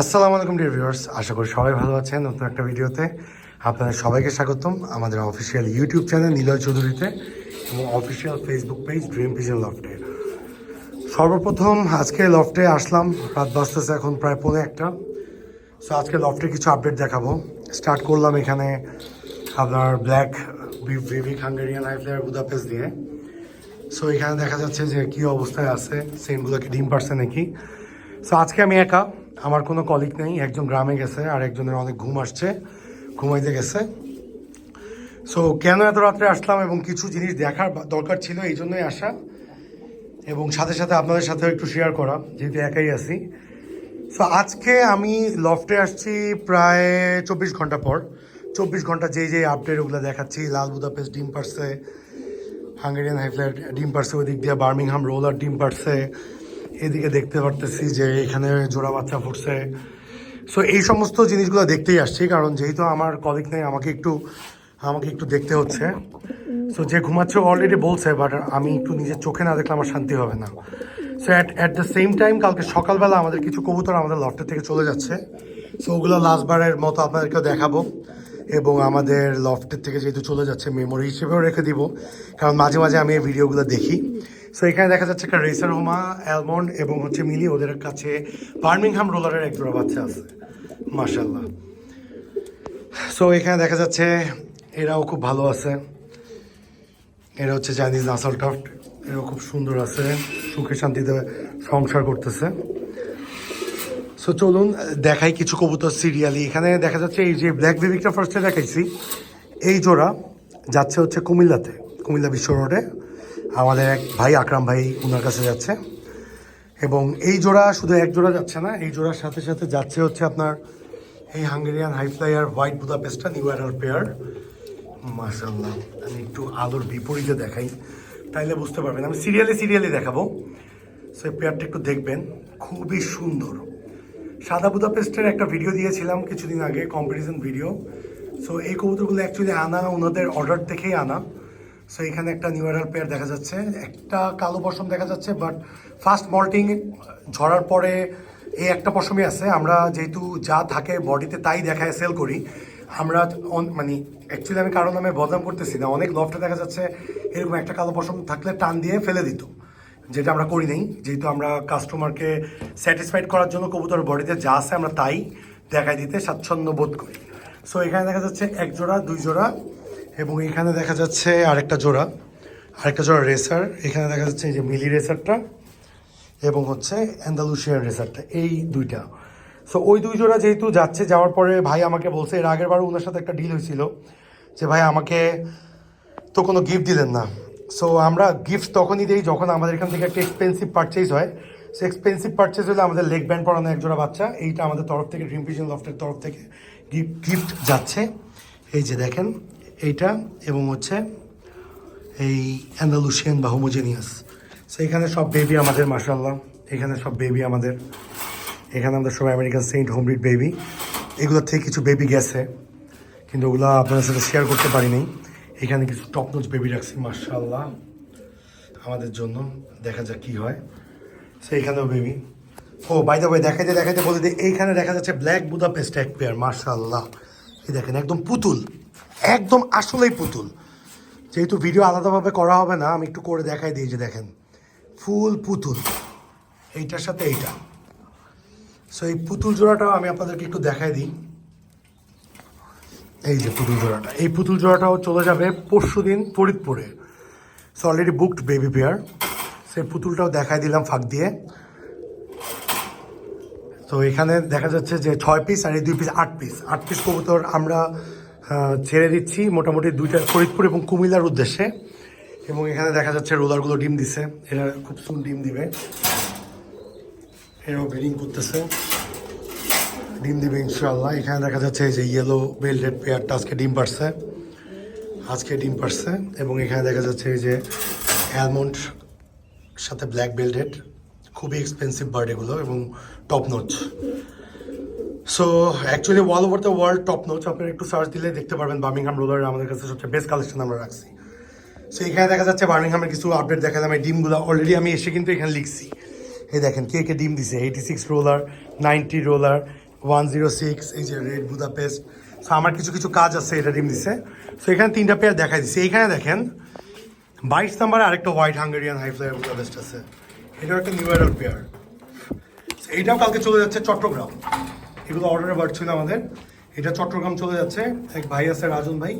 আসসালামু আলাইকুম dear viewers আশা করি সবাই ভালো আছেন নতুন একটা ভিডিওতে। আপনাদের সবাইকে স্বাগতম আমাদের অফিসিয়াল ইউটিউব চ্যানেল নিলয় চৌধুরীতে এবং official Facebook page dream vision লফটে সর্বপ্রথম আজকে লফটে আসলাম। রাত বাজতেছে এখন প্রায় পৌনে একটা। সো আজকে লফটে কিছু আপডেট দেখাবো। স্টার্ট করলাম এখানে আপনার ব্ল্যাক ভিভিক হাঙ্গেরিয়ান হাইফ্লায়ার বুদাপেস দিয়ে। সো এখানে দেখা যাচ্ছে যে কী অবস্থায় আছে। সেমগুলো কি ডিম পারছে নাকি? সো আজকে আমি একা। আমার কোনো কলিগ নেই, একজন গ্রামে গেছে আর একজনের অনেক ঘুম আসছে, ঘুমাইতে গেছে। সো কেন এত রাত্রে আসলাম এবং কিছু জিনিস দেখার দরকার ছিল এই জন্যই আসা। এবং সাথে সাথে আপনাদের সাথেও একটু শেয়ার করা, যেহেতু একাই আছি। সো আজকে আমি লফটে আসছি প্রায় চব্বিশ ঘণ্টা পর। চব্বিশ ঘণ্টা যেই যেই আপডেট ওগুলো দেখাচ্ছি, লাল বুদাপেস্ট ডিম পারছে, হাঙ্গেরিয়ান হাইফ্লাইট ডিম পারছে ওই দিক দিয়ে বার্মিংহাম রোলার ডিম পারছে এদিকে দেখতে পারতেছি যে এখানে জোড়া বাচ্চা ফুটছে। সো এই সমস্ত জিনিসগুলো দেখতেই আসছি, কারণ যেহেতু আমার কলিগ নেই, আমাকে একটু আমাকে একটু দেখতে হচ্ছে। সো যে ঘুমাচ্ছে অলরেডি বলছে বাট আমি একটু নিজের চোখে না দেখলে আমার শান্তি হবে না। So at at the same time কালকে সকালবেলা আমাদের কিছু কবুতর আমাদের লফটের থেকে চলে যাচ্ছে। সো ওগুলো লাস্টবারের মতো আপনাদেরকেও দেখাবো। এবং আমাদের লফটের থেকে যেহেতু চলে যাচ্ছে মেমোরি হিসেবেও রেখে দিব। কারণ মাঝে মাঝে আমি এই ভিডিওগুলো দেখি। সো এখানে দেখা যাচ্ছে একটা রেসার হোমা অ্যালমন্ড এবং হচ্ছে মিলি ওদের কাছে বার্মিংহাম রোলারের এক জোড়া বাচ্চা আছে। মার্শাল্লাহ সো এখানে দেখা যাচ্ছে এরাও খুব ভালো আছে। এরা হচ্ছে চাইনিজ নাসল টফট এরাও খুব সুন্দর আছে, সুখে শান্তিতে সংসার করতেছে। সো চলুন দেখাই কিছু কবুতর সিরিয়ালি এখানে দেখা যাচ্ছে এই যে ব্ল্যাক বেবিকটা ফার্স্টে দেখাইছি। এই জোড়া যাচ্ছে হচ্ছে কুমিল্লাতে, কুমিল্লা বিশ্ব রোডে। আমাদের এক ভাই, আকরাম ভাই ওনার কাছে যাচ্ছে। এবং এই জোড়া শুধু এক জোড়া যাচ্ছে না, এই জোড়ার সাথে সাথে যাচ্ছে হচ্ছে আপনার এই হাঙ্গেরিয়ান হাইফ্লাইয়ার হোয়াইট বুদাপেস্টটা নিউ অ্যাডাল্ট পেয়ার। মাশাল্লাহ আমি একটু আলোর বিপরীতে দেখাই, তাইলে বুঝতে পারবেন। আমি সিরিয়ালি সিরিয়ালি দেখাবো সো পেয়ারটা একটু দেখবেন, খুবই সুন্দর। সাদা বুদাপেস্টের একটা ভিডিও দিয়েছিলাম কিছুদিন আগে কম্পিটিশন ভিডিও সো এই কবুতরগুলো অ্যাকচুয়ালি আনা, ওনাদের অর্ডার থেকেই আনা। সো এখানে একটা নিউ এরাল পেয়ার দেখা যাচ্ছে। একটা কালো পশম দেখা যাচ্ছে বাট ফার্স্ট মল্টিং ঝরার পরে এই একটা পশমই আছে। আমরা যেহেতু যা থাকে বডিতে তাই দেখায় সেল করি। আমরা মানে অ্যাকচুয়ালি আমি কারণ নামে বদনাম করতেছি না। অনেক লফটে দেখা যাচ্ছে এরকম একটা কালো পশম থাকলে টান দিয়ে ফেলে দিত, যেটা আমরা করি নাই। যেহেতু আমরা কাস্টমারকে স্যাটিসফাইড করার জন্য কবুতর বডিতে যা আছে আমরা তাই দেখাই দিতে স্বাচ্ছন্দ্য বোধ করি। সো এখানে দেখা যাচ্ছে এক জোড়া, দুই জোড়া। এবং এখানে দেখা যাচ্ছে আরেকটা জোড়া আরেকটা জোড়া রেসার। এখানে দেখা যাচ্ছে এই যে মিলি রেসারটা এবং হচ্ছে অ্যান্ডালুশিয়ান রেসারটা, এই দুইটা। সো ওই দুই জোড়া যেহেতু যাচ্ছে, যাওয়ার পরে ভাই আমাকে বলছে, এর আগের বার ওনার সাথে একটা ডিল হয়েছিল যে ভাই আমাকে তো কোনো গিফট দিলেন না। সো আমরা গিফট তখনই দিই যখন আমাদের এখান থেকে একটা এক্সপেন্সিভ পারচেজ হয়। সো এক্সপেন্সিভ পারচেজ হলে আমাদের লেগ ব্যান্ড পরানো এক জোড়া বাচ্চা, এইটা আমাদের তরফ থেকে ড্রিম ভিশন লফটের তরফ থেকে গিফট গিফট যাচ্ছে। এই যে দেখেন এইটা এবং হচ্ছে এই অ্যান্ডালুশিয়ান বা হোমোজেনিয়াস সো এখানে সব বেবি আমাদের মাসাল্লাহ এখানে সব বেবি আমাদের। এখানে আমাদের সব আমেরিকান সেন্ট হোমরিড বেবি এগুলোর থেকে কিছু বেবি গেছে, কিন্তু ওগুলো আপনাদের সাথে শেয়ার করতে পারিনি এখানে কিছু টপ নোচ বেবি রাখছি মার্শাল্লাহ আমাদের জন্য দেখা যাক কি হয়। সো এখানেও বেবি ও বাই দ্য ওয়ে দেখাইতে দেখাইতে বলে দিই, এইখানে দেখা যাচ্ছে ব্ল্যাক বুদা পেস্ট এক পেয়ার মার্শাল্লাহ এই দেখেন, একদম পুতুল, একদম আসলেই পুতুল। যেহেতু ভিডিও আলাদাভাবে করা হবে না, আমি একটু করে দেখাই দিই যে দেখেন, ফুল পুতুল, এইটার সাথে এইটা। সো এই পুতুল জোড়াটাও আমি আপনাদেরকে একটু দেখাই দিই। এই যে পুতুল জোড়াটা, এই পুতুল জোড়াটাও চলে যাবে পরশু দিন ফরিদপুরে। So already booked baby pair সেই পুতুলটাও দেখাই দিলাম ফাঁক দিয়ে। তো এখানে দেখা যাচ্ছে যে ছয় পিস আর এই দুই পিস আট পিস আট পিস কবুতর আমরা ছেড়ে দিচ্ছি মোটামুটি দুইটা ফরিদপুর এবং কুমিল্লার উদ্দেশ্যে। এবং এখানে দেখা যাচ্ছে রোলারগুলো ডিম দিছে। এরা খুব সুন ডিম দিবে। এরাও ব্রিডিং করতেছে। ডিম দিবে ইনশাল্লাহ এখানে দেখা যাচ্ছে যে ইয়েলো বেল্টেড পেয়ারটা আজকে ডিম পারছে আজকে ডিম পারছে এবং এখানে দেখা যাচ্ছে যে অ্যালমন্ড সাথে ব্ল্যাক বেল্টেড খুবই এক্সপেন্সিভ বার্ড এগুলো এবং top notch so actually all over the world top notch আপনারা একটু সার্চ দিলে দেখতে পারবেন বার্মিংহাম রোলার আমাদের কাছে সবচেয়ে বেস্ট কালেকশন আমরা রাখছি। সো এখানে দেখা যাচ্ছে বার্মিংহামের কিছু আপডেট দেখালাম, এই ডিমগুলো অলরেডি আমি এসে কিন্তু এখানে লিখছি। এই দেখেন, কে কে ডিম দিছে? Eighty six roller ninety roller one zero six এই যে রেড বুদাপেস্ট সো আমার কিছু কিছু কাজ আছে, এটা ডিম দিছে। সো এখানে তিনটা পেয়ার দেখাই দিচ্ছে এইখানে দেখেন, বাইশ নাম্বারে আরেকটা white Hungarian high flyer Budapest আছে। এটাও একটা নিউ অ্যাডাল্ট পেয়ার এইটাও কালকে চলে যাচ্ছে চট্টগ্রাম। এগুলো অর্ডারে বার ছিল আমাদের। এটা চট্টগ্রাম চলে যাচ্ছে। এক ভাই আছে, রাজন ভাই।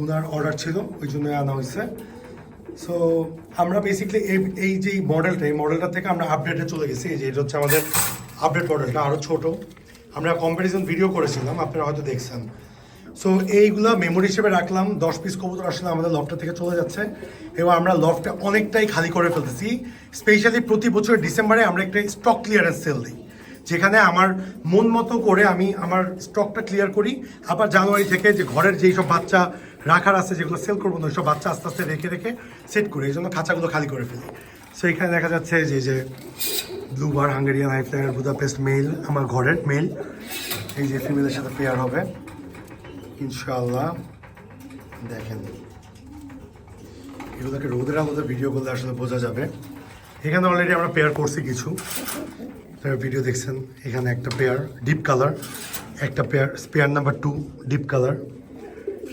ওনার অর্ডার ছিল, ওই জন্য আনা হয়েছে। সো আমরা বেসিক্যালি এই যে মডেলটা এই মডেলটা থেকে আমরা আপডেটে চলে গেছি। এই যে এটা হচ্ছে আমাদের আপডেট মডেলটা আরও ছোট। আমরা কম্পারিজন ভিডিও করেছিলাম, আপনারা হয়তো দেখছেন। সো এইগুলা মেমোরি হিসেবে রাখলাম। দশ পিস কবুতর আসলে আমাদের লফটা থেকে চলে যাচ্ছে। এবং আমরা লফটা অনেকটাই খালি করে ফেলতেছি। স্পেশালি প্রতি বছর ডিসেম্বরে আমরা একটা স্টক ক্লিয়ারেন্স সেল দিই। যেখানে আমার মন মতো করে আমি আমার স্টকটা ক্লিয়ার করি। আবার জানুয়ারি থেকে যে ঘরের যেই সব বাচ্চা রাখার আছে, যেগুলো সেল করব না ওইসব বাচ্চা আস্তে আস্তে রেখে রেখে সেট করি। এই জন্য খাঁচাগুলো খালি করে ফেলি। সো এখানে দেখা যাচ্ছে যে যে blue bar Hungarian highflyer Budapest male আমার ঘরের মেল এই যে ফিমেলের সাথে পেয়ার হবে। ইনশাআল্লাহ। দেখেন। এগুলোকে রোদের আলোতে ভিডিও করলে আসলে বোঝা যাবে। এখানে অলরেডি আমরা পেয়ার করছি কিছু। ভিডিও দেখছেন, এখানে একটা পেয়ার ডিপ কালার একটা pair pair number two deep colour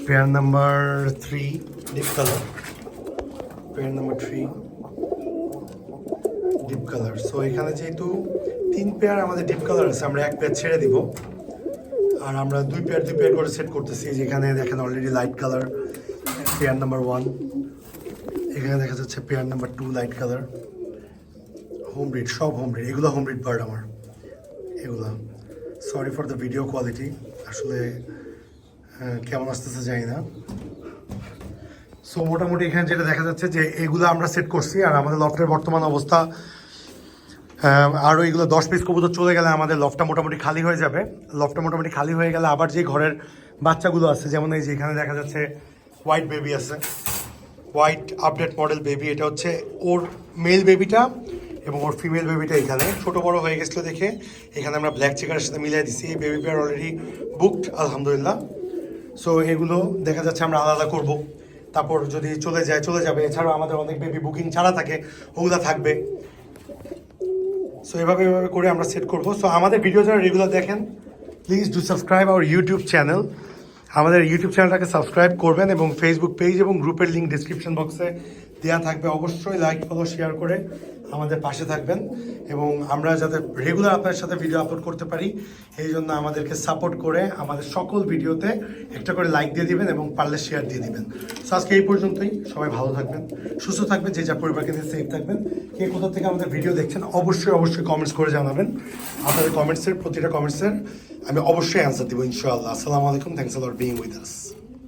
pair number three deep colour pair number three deep colour so এখানে যেহেতু তিন পেয়ার আমাদের ডিপ কালার আছে, আমরা এক পেয়ার ছেড়ে দিব। আর আমরা দুই পেয়ার দুই পেয়ার করে সেট করতেছি। যেখানে দেখেন already light colour pair number one এখানে দেখা যাচ্ছে pair number two light colour home breed সব হোম ব্রিড এগুলো হোম ব্রিড বার্ড আমার। এগুলো। Sorry for the video quality আসলে কেমন আসতেছে জানি না। সো মোটামুটি এখানে যেটা দেখা যাচ্ছে যে এগুলো আমরা সেট করছি আর আমাদের লফটের বর্তমান অবস্থা আরও এগুলো দশ পিস কবুতর চলে গেলে আমাদের লফটা মোটামুটি খালি হয়ে যাবে। লফটা মোটামুটি খালি হয়ে গেলে আবার যে ঘরের বাচ্চাগুলো আছে, যেমন এই যে এখানে দেখা যাচ্ছে হোয়াইট বেবি আছে। হোয়াইট আপডেট মডেল বেবি এটা হচ্ছে ওর মেল বেবিটা এবং ওর ফিমেল বেবিটা এখানে। ছোট বড় হয়ে গেছিল দেখে। এখানে আমরা ব্ল্যাক চেকারের সাথে মিলিয়ে দিচ্ছি এই বেবি পেয়ার অলরেডি বুকড আলহামদুলিল্লাহ। সো এগুলো দেখা যাচ্ছে আমরা আলাদা করব। তারপর যদি চলে যায়, চলে যাবে। এছাড়াও আমাদের অনেক বেবি বুকিং ছাড়া থাকে, ওগুলো থাকবে। সো এভাবে এভাবে করে আমরা সেট করব। সো আমাদের ভিডিও যারা রেগুলার দেখেন please do subscribe our YouTube channel আমাদের ইউটিউব চ্যানেলটাকে সাবস্ক্রাইব করবেন এবং ফেসবুক পেজ এবং গ্রুপের লিঙ্ক ডিসক্রিপশন বক্সে দেওয়া থাকবে, অবশ্যই লাইক ফলো শেয়ার করে আমাদের পাশে থাকবেন। এবং আমরা যাতে রেগুলার আপনার সাথে ভিডিও আপলোড করতে পারি, এই জন্য আমাদেরকে সাপোর্ট করে আমাদের সকল ভিডিওতে একটা করে লাইক দিয়ে দিবেন এবং পারলে শেয়ার দিয়ে দিবেন। সো আজকে এই পর্যন্তই। সবাই ভালো থাকবেন, সুস্থ থাকবেন, যে যা পরিবারকে নিয়ে সেফ থাকবেন। কে কোথা থেকে আমাদের ভিডিও দেখছেন, অবশ্যই অবশ্যই কমেন্টস করে জানাবেন। আপনাদের কমেন্টসের প্রতিটা কমেন্টসের আমি অবশ্যই অ্যান্সার দিব, ইনশাআল্লাহ। আসসালামু আলাইকুম thanks for being with us